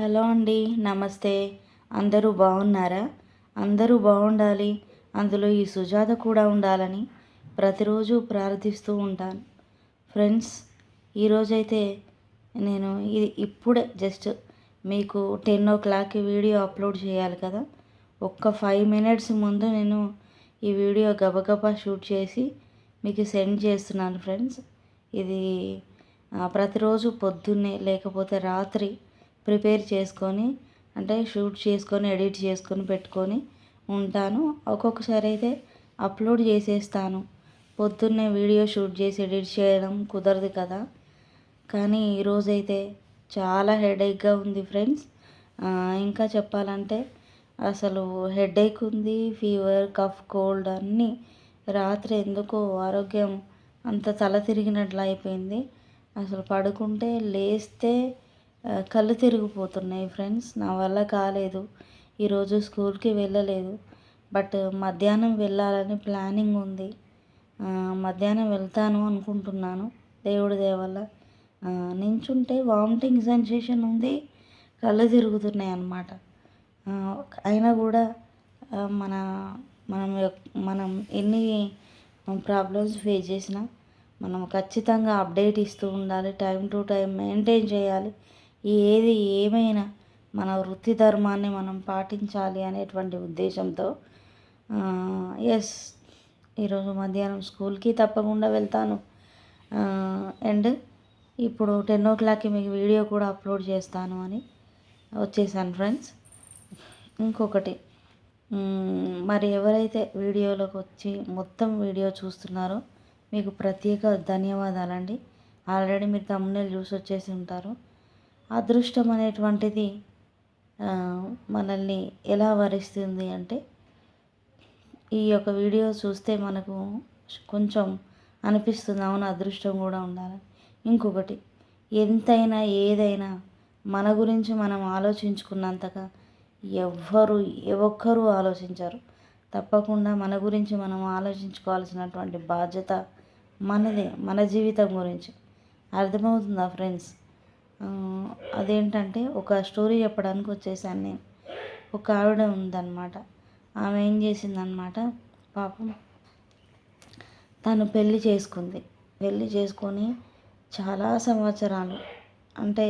Hello అండి నమస్తే. అందరూ బాగున్నారా? అందరూ బాగుండాలి. అందులో ఈ సుజాత కూడా ఉండాలని ప్రతిరోజు ప్రార్థిస్తూ ఉంటాను. ఫ్రెండ్స్ ఈరోజైతే నేను ఇది ఇప్పుడే జస్ట్ మీకు టెన్ ఓ క్లాక్కి వీడియో అప్లోడ్ చేయాలి కదా. ఒక్క ఫైవ్ మినిట్స్ ముందు నేను ఈ వీడియో గబగబా షూట్ చేసి మీకు సెండ్ చేస్తున్నాను ఫ్రెండ్స్. ఇది ప్రతిరోజు పొద్దున్నే లేకపోతే రాత్రి ప్రిపేర్ చేసుకొని అంటే షూట్ చేసుకొని ఎడిట్ చేసుకొని పెట్టుకొని ఉంటాను. ఒక్కొక్కసారి అయితే అప్లోడ్ చేసేస్తాను. పొద్దున్నే వీడియో షూట్ చేసి ఎడిట్ చేయడం కుదరదు కదా. కానీ ఈరోజైతే చాలా హెడేక్గా ఉంది ఫ్రెండ్స్. ఇంకా చెప్పాలంటే అసలు హెడేక్ ఉంది ఫీవర్ కఫ్ కోల్డ్ అన్నీ రాత్రి ఎందుకో ఆరోగ్యం అంత తల తిరిగినట్లు అయిపోయింది అసలు పడుకుంటే లేస్తే కళ్ళు తిరిగిపోతున్నాయి ఫ్రెండ్స్. నా వల్ల కాలేదు. ఈరోజు స్కూల్కి వెళ్ళలేదు. బట్ మధ్యాహ్నం వెళ్ళాలని ప్లానింగ్ ఉంది. మధ్యాహ్నం వెళ్తాను అనుకుంటున్నాను. దేవుడి దేవల్ల. నించుంటే వామిటింగ్ సెన్సేషన్ ఉంది. కళ్ళు తిరుగుతున్నాయి అన్నమాట. అయినా కూడా మన మనం మనం ఎన్ని ప్రాబ్లమ్స్ ఫేస్ చేసినా మనం ఖచ్చితంగా అప్డేట్ ఇస్తూ ఉండాలి. టైం టు టైం మెయింటైన్ చేయాలి. ఏది ఏమైనా మన వృత్తి ధర్మాన్ని మనం పాటించాలి అనేటువంటి ఉద్దేశంతో ఎస్ ఈరోజు మధ్యాహ్నం స్కూల్కి తప్పకుండా వెళ్తాను. అండ్ ఇప్పుడు టెన్ ఓ క్లాక్కి మీకు వీడియో కూడా అప్లోడ్ చేస్తాను అని వచ్చేసాను ఫ్రెండ్స్ ఇంకొకటి మరి ఎవరైతే వీడియోలోకి వచ్చి మొత్తం వీడియో చూస్తున్నారో మీకు ప్రత్యేక ధన్యవాదాలండి. ఆల్రెడీ మీరు తమ్ముళ్ళు చూసి వచ్చేసి ఉంటారు. అదృష్టం అనేటువంటిది మనల్ని ఎలా వరిస్తుంది అంటే ఈ యొక్క వీడియో చూస్తే మనకు కొంచెం అనిపిస్తుంది అవును అదృష్టం కూడా ఉండాలి. ఇంకొకటి ఎంతైనా ఏదైనా మన గురించి మనం ఆలోచించుకున్నంతగా ఎవ్వరు ఒక్కరూ ఆలోచించరు. తప్పకుండా మన గురించి మనం ఆలోచించుకోవాల్సినటువంటి బాధ్యత మనదే మన జీవితం గురించి. అర్థమవుతుందా ఫ్రెండ్స్? అదేంటంటే ఒక స్టోరీ చెప్పడానికి వచ్చేసాను నేను. ఒక ఆవిడ ఉందన్నమాట. ఆమె ఏం చేసిందనమాట పాపం తను పెళ్ళి చేసుకుంది. పెళ్ళి చేసుకొని చాలా సంవత్సరాలు అంటే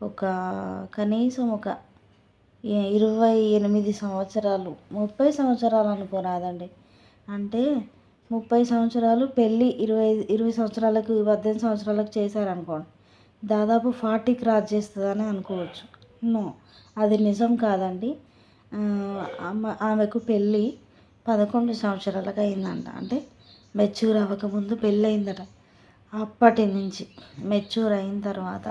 ఒక కనీసం ఒక ఇరవై ఎనిమిది సంవత్సరాలు ముప్పై సంవత్సరాలు అనుకోరాదండి. అంటే ముప్పై సంవత్సరాలు పెళ్ళి ఇరవై ఇరవై సంవత్సరాలకు పద్దెనిమిది సంవత్సరాలకు చేశారనుకోండి. దాదాపు ఫార్టీ క్రాస్ చేస్తుందని అనుకోవచ్చు. నో అది నిజం కాదండి. ఆమెకు పెళ్ళి పదకొండు సంవత్సరాలకు అయిందంట. అంటే మెచ్యూర్ అవ్వకముందు పెళ్ళి అయిందట. అప్పటి నుంచి మెచ్యూర్ అయిన తర్వాత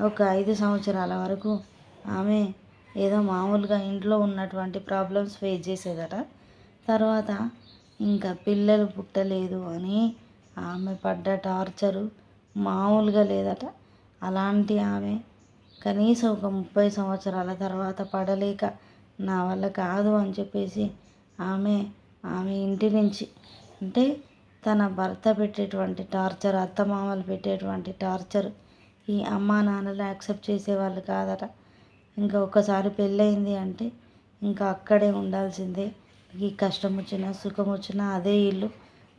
ఒక ఐదు సంవత్సరాల వరకు ఆమె ఏదో మామూలుగా ఇంట్లో ఉన్నటువంటి ప్రాబ్లమ్స్ ఫేస్ చేసేదట. తర్వాత ఇంకా పిల్లలు పుట్టలేదు అని ఆమె పడ్డ టార్చరు మామూలుగా లేదట. అలాంటి ఆమె కనీసం ఒక ముప్పై సంవత్సరాల తర్వాత పడలేక నా వల్ల కాదు అని చెప్పేసి ఆమె ఆమె ఇంటి నుంచి అంటే తన భర్త పెట్టేటువంటి టార్చర్ అత్తమామలు పెట్టేటువంటి టార్చర్ ఈ అమ్మా నాన్నలు యాక్సెప్ట్ చేసేవాళ్ళు కాదట. ఇంకా ఒక్కసారి పెళ్ళయింది అంటే ఇంకా అక్కడే ఉండాల్సిందే. ఈ కష్టం వచ్చినా సుఖం వచ్చినా అదే ఇల్లు.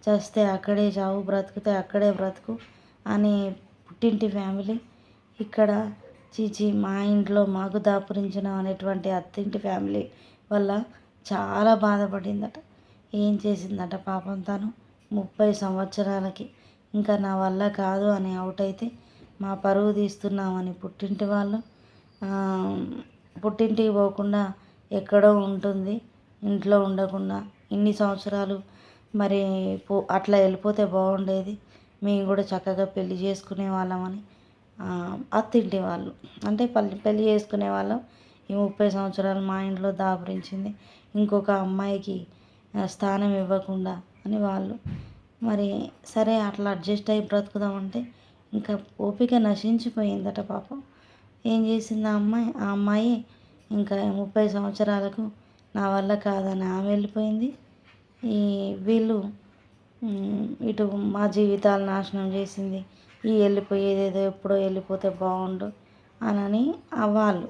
చస్తే అక్కడే చావు బ్రతికితే అక్కడే బ్రతుకు అని పుట్టింటి ఫ్యామిలీ ఇక్కడ చీచి మా ఇంట్లో మాకు దాపురించిన అనేటువంటి అత్తింటి ఫ్యామిలీ వల్ల చాలా బాధపడిందట. ఏం చేసిందట పాపం తను? ముప్పై సంవత్సరాలకి. ఇంకా నా వల్ల కాదు అని అవుట్ అయితే మా పరువు తీస్తున్నామని పుట్టింటి వాళ్ళు. పుట్టింటికి పోకుండా ఎక్కడో ఉంటుంది ఇంట్లో ఉండకుండా ఇన్ని సంవత్సరాలు మరి పో అట్లా వెళ్ళిపోతే బాగుండేది. మేము కూడా చక్కగా పెళ్ళి చేసుకునే వాళ్ళమని అత్తింటి వాళ్ళు అంటే పల్లి పెళ్ళి చేసుకునే వాళ్ళం. ఈ ముప్పై సంవత్సరాలు మా ఇంట్లో దాపురించింది. ఇంకొక అమ్మాయికి స్థానం ఇవ్వకుండా అని వాళ్ళు. మరి సరే అట్లా అడ్జస్ట్ అయ్యి బ్రతుకుదామంటే ఇంకా ఓపిక నశించిపోయిందట పాపం. ఏం చేసింది ఆ అమ్మాయి? ఆ అమ్మాయి ఇంకా ముప్పై సంవత్సరాలకు నా వల్ల కాదని ఆమె వెళ్ళిపోయింది. ఈ వీళ్ళు ఇటు మా జీవితాలు నాశనం చేసింది. ఈ వెళ్ళిపోయేది ఏదో ఎప్పుడో వెళ్ళిపోతే బాగుండు అనని వాళ్ళు.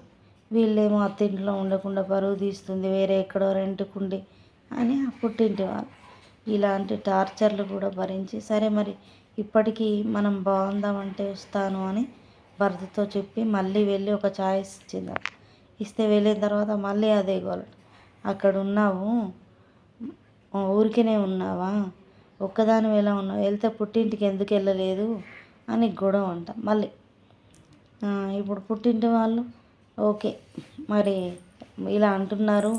వీళ్ళేమో అత్తింట్లో ఉండకుండా పరువు తీస్తుంది వేరే ఎక్కడో రెంట్కుండి అని ఆ పుట్టింటి వాళ్ళు. ఇలాంటి టార్చర్లు కూడా భరించి సరే మరి ఇప్పటికీ మనం బాగుందామంటే వస్తాను అని భర్తతో చెప్పి మళ్ళీ వెళ్ళి ఒక ఛాయిస్ ఇచ్చింది. ఇస్తే వెళ్ళిన తర్వాత మళ్ళీ అదే గోల్. అక్కడ ఉన్నావు ఊరికనే ఉన్నావా? ఒక్కదాని ఎలా ఉన్నావు? వెళ్తే పుట్టింటికి ఎందుకు వెళ్ళలేదు? అని గొడవ అంట. మళ్ళీ ఇప్పుడు పుట్టింటి వాళ్ళు ఓకే మరి ఇలా అంటున్నారు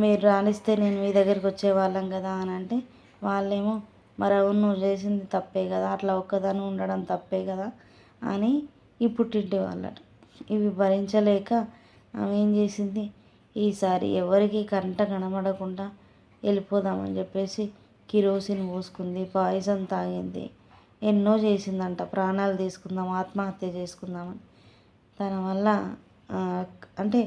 మీరు రాణిస్తే నేను మీ దగ్గరికి వచ్చేవాళ్ళం కదా అని అంటే వాళ్ళేమో మరి అవును నువ్వు చేసింది తప్పే కదా అట్లా ఒక్కదాని ఉండడం తప్పే కదా అని ఈ పుట్టింటి వాళ్ళట. ఇవి భరించలేక ఆమె ఏం చేసింది ఈసారి ఎవరికి కంట కనబడకుండా వెళ్ళిపోదామని చెప్పేసి కిరోసిన్ పోసుకుంది పాయసం తాగింది ఎన్నో చేసిందంట. ప్రాణాలు తీసుకుందాం ఆత్మహత్య చేసుకుందామని. తన వల్ల అంటే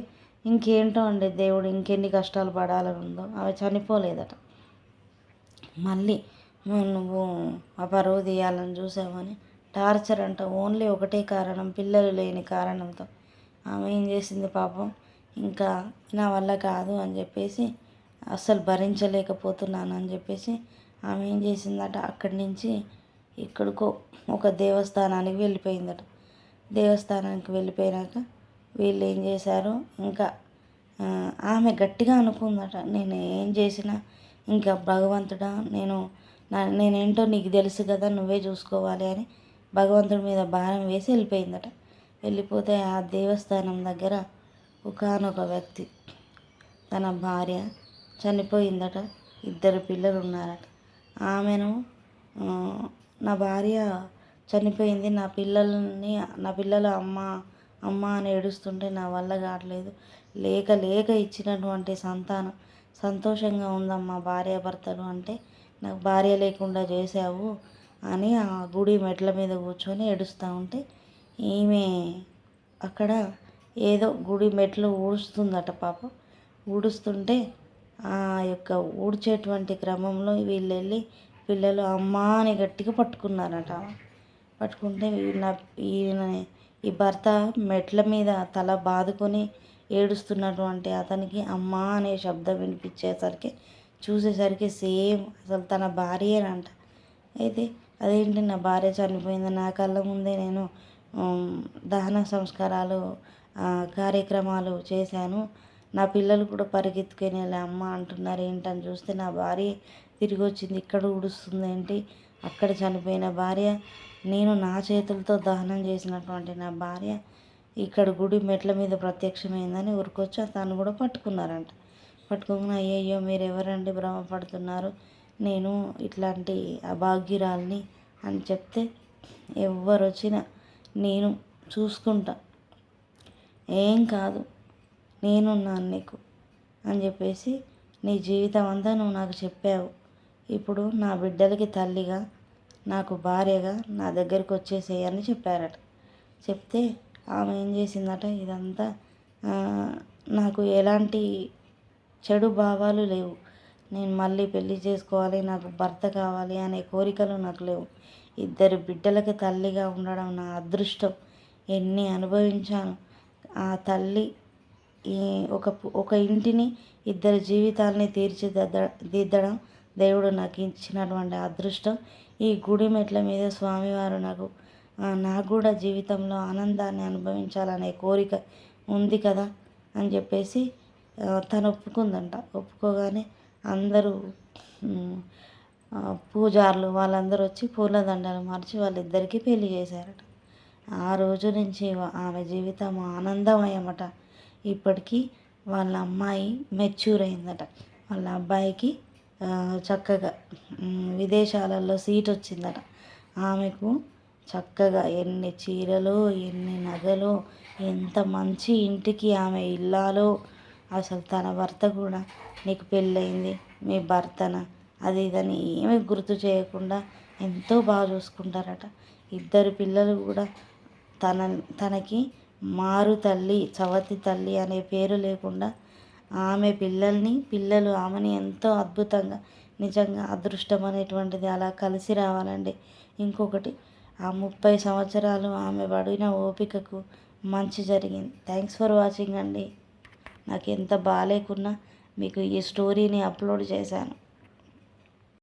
ఇంకేంటో అండి దేవుడు ఇంకెన్ని కష్టాలు పడాలని ఉందో. అవి చనిపోలేదట. మళ్ళీ నువ్వు ఆ పరువు తీయాలని చూసావని. టార్చర్ అంట ఓన్లీ ఒకటే కారణం పిల్లలు లేని కారణంతో. ఆమె ఏం చేసింది పాపం? ఇంకా నా వల్ల కాదు అని చెప్పేసి అస్సలు భరించలేకపోతున్నాను అని చెప్పేసి ఆమె ఏం చేసిందట? అక్కడి నుంచి ఎక్కడికో ఒక దేవస్థానానికి వెళ్ళిపోయిందట. దేవస్థానానికి వెళ్ళిపోయినాక వీళ్ళు ఏం చేశారు? ఇంకా ఆమె గట్టిగా అనుకుందట నేను ఏం చేసినా ఇంకా భగవంతుడా నేను నా నేనేంటో నీకు తెలుసు కదా నువ్వే చూసుకోవాలి అని భగవంతుడి మీద భారం వేసి వెళ్ళిపోయిందట. వెళ్ళిపోతే ఆ దేవస్థానం దగ్గర ఒకనొక వ్యక్తి తన భార్య చనిపోయిందట. ఇద్దరు పిల్లలు ఉన్నారట ఆమెను నా భార్య చనిపోయింది. నా పిల్లల్ని నా పిల్లల అమ్మ అమ్మ అని ఏడుస్తుంటే నా వల్ల కావట్లేదు. లేక లేక ఇచ్చినటువంటి సంతానం సంతోషంగా ఉందమ్మా భార్య భర్తలు అంటే. నాకు భార్య లేకుండా చేసావు అని ఆ గుడి మెట్ల మీద కూర్చొని ఏడుస్తూ ఉంటే ఈమె అక్కడ ఏదో గుడి మెట్లు ఊడుస్తుందట పాప. ఊడుస్తుంటే ఆ యొక్క ఊడ్చేటువంటి క్రమంలో వీళ్ళు వెళ్ళి పిల్లలు అమ్మ అని గట్టిగా పట్టుకున్నారట. పట్టుకుంటే నా ఈయన ఈ భర్త మెట్ల మీద తల బాదుకొని ఏడుస్తున్నటువంటి అతనికి అమ్మా అనే శబ్దం వినిపించేసరికి చూసేసరికి సేమ్ అసలు తన భార్యేనంట. అయితే అదేంటి నా భార్య చనిపోయింది నా కళ్ళ ముందే నేను దహన సంస్కారాలు కార్యక్రమాలు చేశాను. నా పిల్లలు కూడా పరిగెత్తుకొని అమ్మ అంటున్నారు ఏంటని చూస్తే నా భార్య తిరిగి వచ్చింది ఇక్కడ ఉడుస్తుంది ఏంటి అక్కడ చనిపోయిన భార్య నేను నా చేతులతో దహనం చేసినటువంటి నా భార్య ఇక్కడ గుడి మెట్ల మీద ప్రత్యక్షమైందని ఊరికొచ్చి తను కూడా పట్టుకున్నారంట. పట్టుకుని అయ్యయ్యో మీరు ఎవరండి భ్రమపడుతున్నారు నేను ఇట్లాంటి అభాగ్యురాల్ని అని చెప్తే ఎవరు వచ్చినా నేను చూసుకుంటా. ఏం కాదు నేనున్నాను నీకు అని చెప్పేసి నీ జీవితం అంతా నువ్వు నాకు చెప్పావు. ఇప్పుడు నా బిడ్డలకి తల్లిగా నాకు భార్యగా నా దగ్గరికి వచ్చేసేయని చెప్పారట. చెప్తే ఆమె ఏం చేసిందట? ఇదంతా నాకు ఎలాంటి చెడు భావాలు లేవు. నేను మళ్ళీ పెళ్ళి చేసుకోవాలి నాకు భర్త కావాలి అనే కోరికలు నాకు లేవు. ఇద్దరు బిడ్డలకి తల్లిగా ఉండడం నా అదృష్టం. ఎన్ని అనుభవించాను. ఆ తల్లి ఈ ఒక ఒక ఇంటిని ఇద్దరి జీవితాలని తీర్చిదిద్ద దిద్దడం దేవుడు నాకు ఇచ్చినటువంటి అదృష్టం ఈ గుడి మెట్ల మీద స్వామివారు నాకు నాకు కూడా జీవితంలో ఆనందాన్ని అనుభవించాలనే కోరిక ఉంది కదా అని చెప్పేసి తను ఒప్పుకుందంట. ఒప్పుకోగానే అందరూ పూజారులు వాళ్ళందరూ వచ్చి పూలదండలు మార్చి వాళ్ళిద్దరికీ పెళ్ళి చేశారట. ఆ రోజు నుంచి ఆమె జీవితం ఆనందమయమట. ఇప్పటికీ వాళ్ళ అమ్మాయి మెచ్యూర్ అయిందట. వాళ్ళ అబ్బాయికి చక్కగా విదేశాలలో సీట్ వచ్చిందట. ఆమెకు చక్కగా ఎన్ని చీరలు ఎన్ని నగలు ఎంత మంచి ఇంటికి ఆమె ఇల్లాలో. అసలు తన భర్త కూడా నీకు పెళ్ళయింది మీ భర్తన? అది ఇదని ఏమి గుర్తు చేయకుండా ఎంతో బాగా చూసుకుంటారట. ఇద్దరు పిల్లలు కూడా తన తనకి మారు తల్లి చవతి తల్లి అనే పేరు లేకుండా ఆమె పిల్లల్ని పిల్లలు ఆమెని ఎంతో అద్భుతంగా నిజంగా అదృష్టం అనేటువంటిది అలా కలిసి రావాలండి. ఇంకొకటి ఆ ముప్పై సంవత్సరాలు ఆమె పడిన ఓపికకు మంచి జరిగింది. థ్యాంక్స్ ఫర్ వాచింగ్ అండి. నాకు ఎంత బాగాలేకున్నా మీకు ఈ స్టోరీని అప్లోడ్ చేశాను.